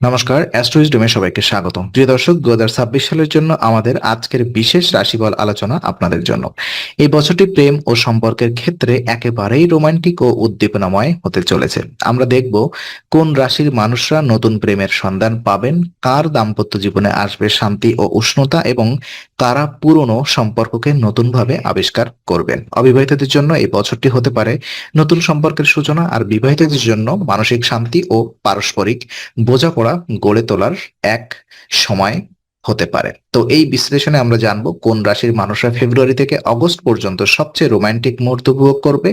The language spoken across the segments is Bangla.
নমস্কার, অ্যাস্ট্রোইজডমে সবাইকে স্বাগত প্রিয় দর্শক দু সালের জন্য আমাদের আজকের বিশেষ রাশিফল আলোচনা আপনাদের জন্য। এই বছরটি প্রেম ও সম্পর্কের ক্ষেত্রে একেবারেই রোমান্টিক ও উদ্দীপনাময় হতে চলেছে। আমরা দেখব কোন রাশির মানুষরা নতুন প্রেমের সন্ধান পাবেন, কার দাম্পত্য জীবনে আসবে শান্তি ও উষ্ণতা, এবং কারা পুরনো সম্পর্ককে নতুনভাবে আবিষ্কার করবেন। অবিবাহিতদের জন্য এই বছরটি হতে পারে নতুন সম্পর্কের সূচনা, আর বিবাহিতদের জন্য মানসিক শান্তি ও পারস্পরিক বোঝাপড়া গড়ে তোলার এক সময় হতে পারে। তো এই বিশ্লেষণে আমরা জানব কোন রাশির মানুষরা ফেব্রুয়ারি থেকে অগস্ট পর্যন্ত সবচেয়ে রোমান্টিক মুহূর্ত উপভোগ করবে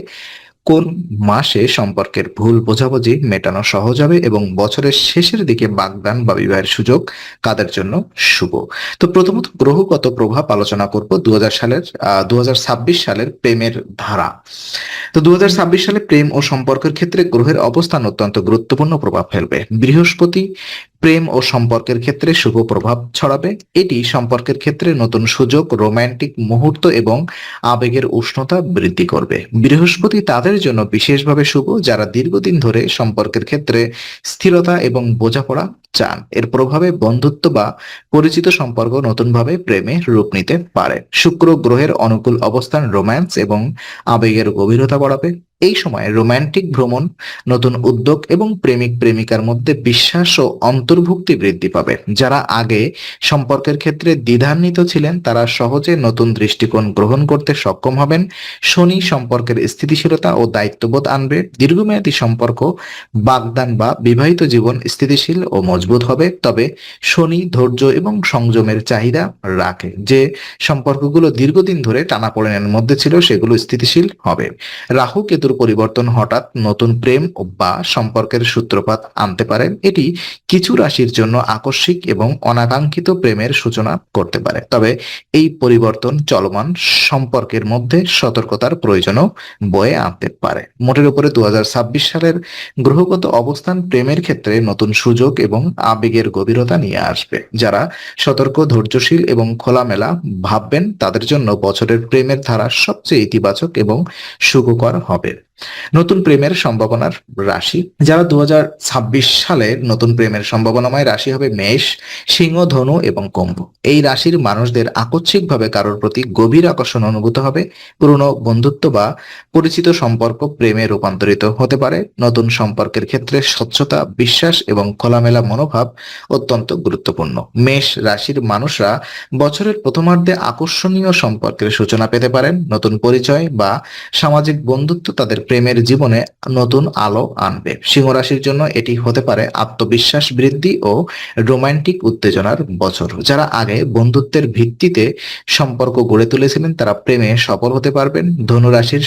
কোন মাসে সম্পর্কের ভুল বোঝাবুঝি মেটানো সহজ হবে এবং বছরের শেষের দিকে বাগদান বা বিবাহের সুযোগ কাদের জন্য শুভ? তো প্রথমত গ্রহগত প্রভাব আলোচনা করব দু হাজার সালের দু হাজার ছাব্বিশ সালের প্রেমের ধারা। তো দু হাজার ছাব্বিশ সালে প্রেম ও সম্পর্কের ক্ষেত্রে গ্রহের অবস্থান অত্যন্ত গুরুত্বপূর্ণ প্রভাব ফেলবে। বৃহস্পতি প্রেম ও সম্পর্কের ক্ষেত্রে শুভ প্রভাব ছড়াবে। এটি সম্পর্কের ক্ষেত্রে নতুন সুযোগ, রোমান্টিক মুহূর্ত এবং আবেগের উষ্ণতা বৃদ্ধি করবে। বৃহস্পতি তাদের জন্য বিশেষভাবে শুভ, যারা দীর্ঘদিন ধরে সম্পর্কের ক্ষেত্রে স্থিরতা এবং বোঝাপড়া চান। এর প্রভাবে বন্ধুত্ব বা পরিচিত সম্পর্ক নতুনভাবে প্রেমে রূপ নিতে পারে। শুক্র গ্রহের অনুকূল অবস্থান, রোম্যান্স এবং আবেগের গভীরতা বাড়াবে। এই সময় রোমান্টিক ভ্রমণ, নতুন উদ্যোগ এবং প্রেমিক প্রেমিকার মধ্যে বিশ্বাস ও অন্তর্ভুক্তি বৃদ্ধি পাবে। যারা আগে সম্পর্কের ক্ষেত্রে দ্বিধান্বিত ছিলেন, তারা সহজে নতুন দৃষ্টিকোণ গ্রহণ করতে সক্ষম হবেন। শনি সম্পর্কের স্থিতিশীলতা ও দায়িত্ববোধ আনবে। দীর্ঘমেয়াদী সম্পর্ক, বাগদান বা বিবাহিত জীবন স্থিতিশীল ও মজবুত হবে। তবে শনি ধৈর্য এবং সংযমের চাহিদা রাখে। যে সম্পর্কগুলো দীর্ঘদিন ধরে টানাপোড়েনের মধ্যে ছিল, সেগুলো স্থিতিশীল হবে। রাহু কেতুর পরিবর্তন হঠাৎ নতুন প্রেম বা সম্পর্কের সূত্রপাত আনতে পারে, এটি কিছু রাশির জন্য আকস্মিক এবং অনাকাঙ্ক্ষিত প্রেমের সূচনা করতে পারে। তবে এই পরিবর্তন চলমান সম্পর্কের মধ্যে সতর্কতার প্রয়োজনও বয়ে আনতে পারে। মোটের উপরে দু হাজার ছাব্বিশ সালের গ্রহগত অবস্থান প্রেমের ক্ষেত্রে নতুন সুযোগ এবং আবেগের গভীরতা নিয়ে আসবে। যারা সতর্ক, ধৈর্যশীল এবং খোলামেলা ভাববেন, তাদের জন্য বছরের প্রেমের ধারা সবচেয়ে ইতিবাচক এবং সুখকর হবে। নতুন প্রেমের সম্ভাবনার রাশি। যারা দু সালে নতুন প্রেমের সম্ভাবনাময় রাশি হবে মেষ, সিংহ, ধনু এবং কুম্ভ। এই রাশির মানুষদের আকস্মিকভাবে কারোর প্রতি গভীর আকর্ষণ অনুভূত হবে। পুরনো বন্ধুত্ব বা পরিচিত সম্পর্ক প্রেমে রূপান্তরিত হতে পারে। নতুন সম্পর্কের ক্ষেত্রে স্বচ্ছতা, বিশ্বাস এবং খোলামেলা মনোভাব অত্যন্ত গুরুত্বপূর্ণ। মেষ রাশির মানুষরা বছরের প্রথমার্ধে আকর্ষণীয় সম্পর্কের সূচনা পেতে পারেন। নতুন পরিচয় বা সামাজিক বন্ধুত্ব তাদের প্রেমের জীবনে নতুন আলো আনবে। সিংহ রাশির জন্য এটি হতে পারে আত্মবিশ্বাস বৃদ্ধি ও রোমান্টিক উত্তেজনার বছর। যারা আগে বন্ধুত্বের ভিত্তিতে সম্পর্ক গড়ে তুলেছিলেন, তারা প্রেমে সফল হতে পারবেন। ধনুরাশির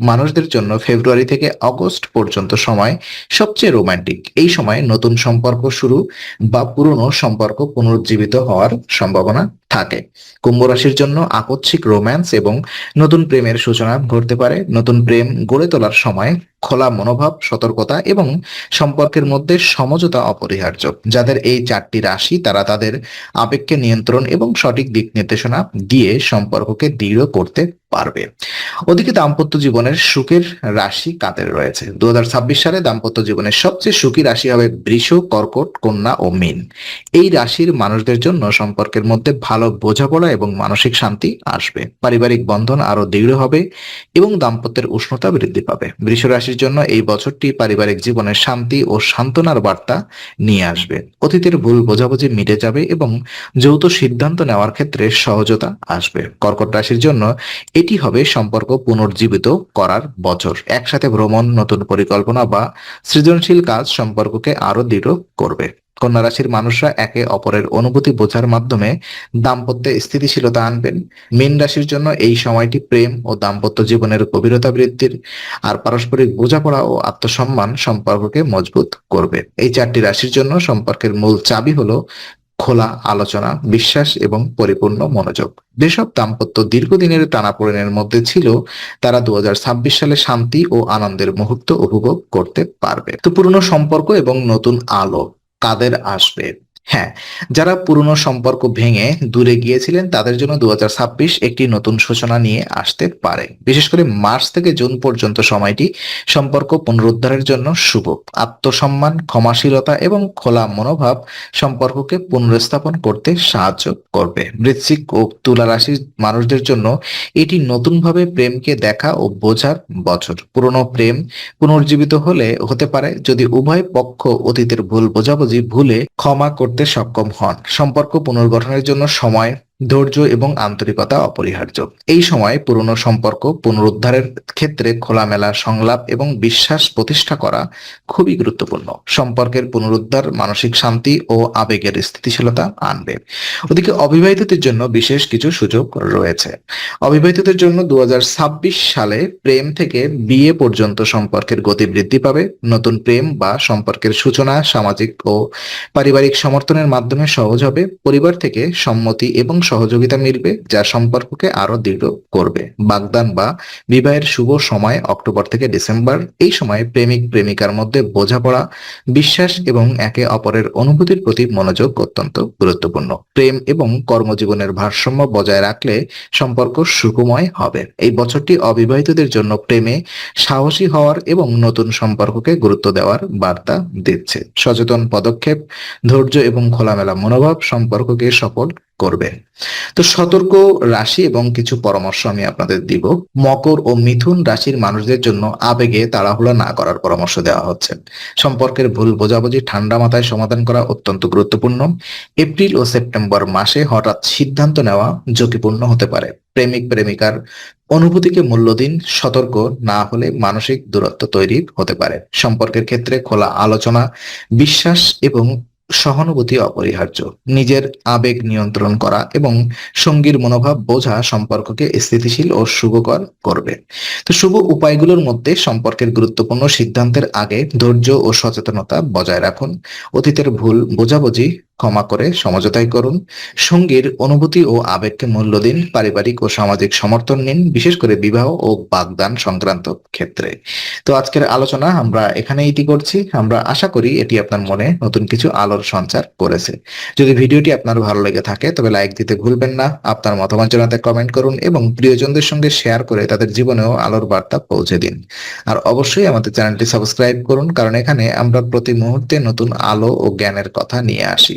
মানুষদের জন্য ফেব্রুয়ারি থেকে অগস্ট পর্যন্ত সময় সবচেয়ে রোমান্টিক। এই সময় নতুন সম্পর্ক শুরু বা পুরনো সম্পর্ক পুনরুজ্জীবিত হওয়ার সম্ভাবনা থাকে। কুম্ভ রাশির জন্য আকস্মিক রোম্যান্স এবং নতুন প্রেমের সূচনা ঘটতে পারে। নতুন প্রেম গড়ে তোলার সময় খোলা মনোভাব, সতর্কতা এবং সম্পর্কের মধ্যে সমঝোতা অপরিহার্য। যাদের এই চারটি রাশি, তারা তাদের আবেগকে নিয়ন্ত্রণ এবং সঠিক দিক নির্দেশনা দিয়ে সম্পর্ককে দৃঢ় করতে পারবে। ওদিকে দাম্পত্য জীবনের সুখের রাশি কাদের রয়েছে? দু সালে দাম্পত্য জীবনের সবচেয়ে সুখী রাশি হবে বৃষ, কর্কট, কন্যা ও মিন। এই রাশির মানুষদের জন্য সম্পর্কের মধ্যে ভালো বোঝাপড়া এবং মানসিক শান্তি আসবে। পারিবারিক বন্ধন আরও দৃঢ় হবে এবং দাম্পত্যের উষ্ণতা বৃদ্ধি পাবে। বৃষ রাশির জন্য এই বছরটি পারিবারিক জীবনে শান্তি ও সান্ত্বনার বার্তা নিয়ে আসবে। অতীতের ভুল বোঝাবুঝি মিটে যাবে এবং যৌথ সিদ্ধান্ত নেওয়ার ক্ষেত্রে সহজতা আসবে। কর্কট রাশির জন্য এটি হবে সম্পর্ক পুনর্জীবিত করার বছর। একসাথে ভ্রমণ, নতুন পরিকল্পনা বা সৃজনশীল কাজ সম্পর্ককে আরও দৃঢ় করবে। কন্যা রাশির মানুষরা একে অপরের অনুভূতি বোঝার মাধ্যমে দাম্পত্যে স্থিতিশীলতা আনবেন। মীন রাশির জন্য এই সময়টি প্রেম ও দাম্পত্য জীবনের গভীরতা বৃদ্ধির আর পারস্পরিক বোঝাপড়া ও আত্মসম্মান সম্পর্ককে মজবুত করবে। এই চারটি রাশির জন্য সম্পর্কের মূল চাবি হলো খোলা আলোচনা, বিশ্বাস এবং পরিপূর্ণ মনোযোগ। যেসব দাম্পত্য দীর্ঘদিনের টানাপোড়েনের মধ্যে ছিল, তারা দু হাজার ছাব্বিশ সালে শান্তি ও আনন্দের মুহূর্ত উপভোগ করতে পারবে। তো পুরনো সম্পর্ক এবং নতুন আলো কাদের আসবে? হ্যাঁ যারা পুরনো সম্পর্ক ভেঙে দূরে গিয়েছিলেন, তাদের জন্য দু একটি নতুন সূচনা নিয়ে আসতে পারে। বিশেষ করে মার্চ থেকে জুন পর্যন্ত সময়টি সম্পর্ক পুনরুদ্ধারের জন্য শুভ। আত্মসম্মান, ক্ষমাশীলতা এবং খোলা মনোভাব সম্পর্ককে পুনরস্থাপন করতে সাহায্য করবে। বৃশ্চিক ও তুলা রাশির মানুষদের জন্য এটি নতুনভাবে প্রেমকে দেখা ও বোঝার বছর। পুরনো প্রেম পুনর্জীবিত হলে হতে পারে যদি উভয় পক্ষ অতীতের ভুল বোঝাবুঝি ভুলে ক্ষমা করতে সক্ষম হন। সম্পর্ক পুনর্গঠনের জন্য সময় ধৈর্য এবং আন্তরিকতা অপরিহার্য। এই সময় পুরনো সম্পর্ক, পুনরুদ্ধারের ক্ষেত্রে খোলামেলা সংলাপ এবং বিশ্বাস প্রতিষ্ঠা করা খুবই গুরুত্বপূর্ণ। সম্পর্কের পুনরুদ্ধার মানসিক শান্তি ও আবেগের স্থিতিশীলতা আনবে। ওদিকে অবিবাহিতদের জন্য বিশেষ কিছু সুযোগ রয়েছে। অবিবাহিতদের জন্য দু হাজার ছাব্বিশ সালে প্রেম থেকে বিয়ে পর্যন্ত সম্পর্কের গতি বৃদ্ধি পাবে। নতুন প্রেম বা সম্পর্কের সূচনা সামাজিক ও পারিবারিক সমর্থনের মাধ্যমে সহজ হবে। পরিবার থেকে সম্মতি এবং সহযোগিতা মিলবে যা সম্পর্ককে আরও দৃঢ় করবে। বাগদান বা বিবাহের শুভ সময় অক্টোবর থেকে ডিসেম্বর, এই সময় প্রেমিক প্রেমিকার মধ্যে বোঝাপড়া, বিশ্বাস এবং একে অপরের অনুভূতির প্রতি মনোযোগ অত্যন্ত গুরুত্বপূর্ণ। প্রেম এবং কর্মজীবনের ভারসাম্য বজায় রাখলে সম্পর্ক সুখময় হবে। এই বছরটি অবিবাহিতদের জন্য প্রেমে সাহসী হওয়ার এবং নতুন সম্পর্ককে গুরুত্ব দেওয়ার বার্তা দিচ্ছে। সচেতন পদক্ষেপ, ধৈর্য এবং খোলামেলা মনোভাব সম্পর্ককে সফল করবে। তো সতর্ক রাশি এবং কিছু পরামর্শ আমি আপনাদের দিব। মকর ও মিথুন রাশির মানুষদের জন্য আবেগে তাড়াহুড়া না করার পরামর্শ দেওয়া হচ্ছে। সম্পর্কের ভুল বোঝাবুঝি ঠান্ডা মাথায় সমাধান করা অত্যন্ত গুরুত্বপূর্ণ। এপ্রিল ও সেপ্টেম্বর মাসে হঠাৎ সিদ্ধান্ত নেওয়া ঝুঁকিপূর্ণ হতে পারে। প্রেমিক, প্রেমিকার অনুভূতিকে মূল্য দিন, সতর্ক না হলে মানসিক দূরত্ব তৈরি হতে পারে। সম্পর্কের ক্ষেত্রে খোলা আলোচনা, বিশ্বাস এবং সহানুভূতি অপরিহার্য। নিজের আবেগ নিয়ন্ত্রণ করা এবং সঙ্গীর মনোভাব বোঝা সম্পর্ককে স্থিতিশীল ও শুভকর করবে। তো শুভ উপায়গুলোর মধ্যে সম্পর্কের গুরুত্বপূর্ণ সিদ্ধান্তের আগে ধৈর্য ও সচেতনতা বজায় রাখুন। অতীতের ভুল বোঝাবুঝি ক্ষমা করে সমঝোতাই করুন। সঙ্গীর অনুভূতি ও আবেগকে মূল্য দিন। পারিবারিক ও সামাজিক সমর্থন নিন, বিশেষ করে বিবাহ ও বাগদান সংক্রান্ত ক্ষেত্রে। তো আজকের আলোচনা আমরা এখানে ইতি করছি। আমরা আশা করি এটি আপনার মনে নতুন কিছু আলোর সঞ্চার করেছে। যদি ভিডিওটি আপনার ভালো লেগে থাকে, তবে লাইক দিতে ভুলবেন না। আপনার মতামত জানাতে কমেন্ট করুন এবং প্রিয়জনদের সঙ্গে শেয়ার করে তাদের জীবনেও আলোর বার্তা পৌঁছে দিন। আর অবশ্যই আমাদের চ্যানেলটি সাবস্ক্রাইব করুন, কারণ এখানে আমরা প্রতি মুহূর্তে নতুন আলো ও জ্ঞানের কথা নিয়ে আসি।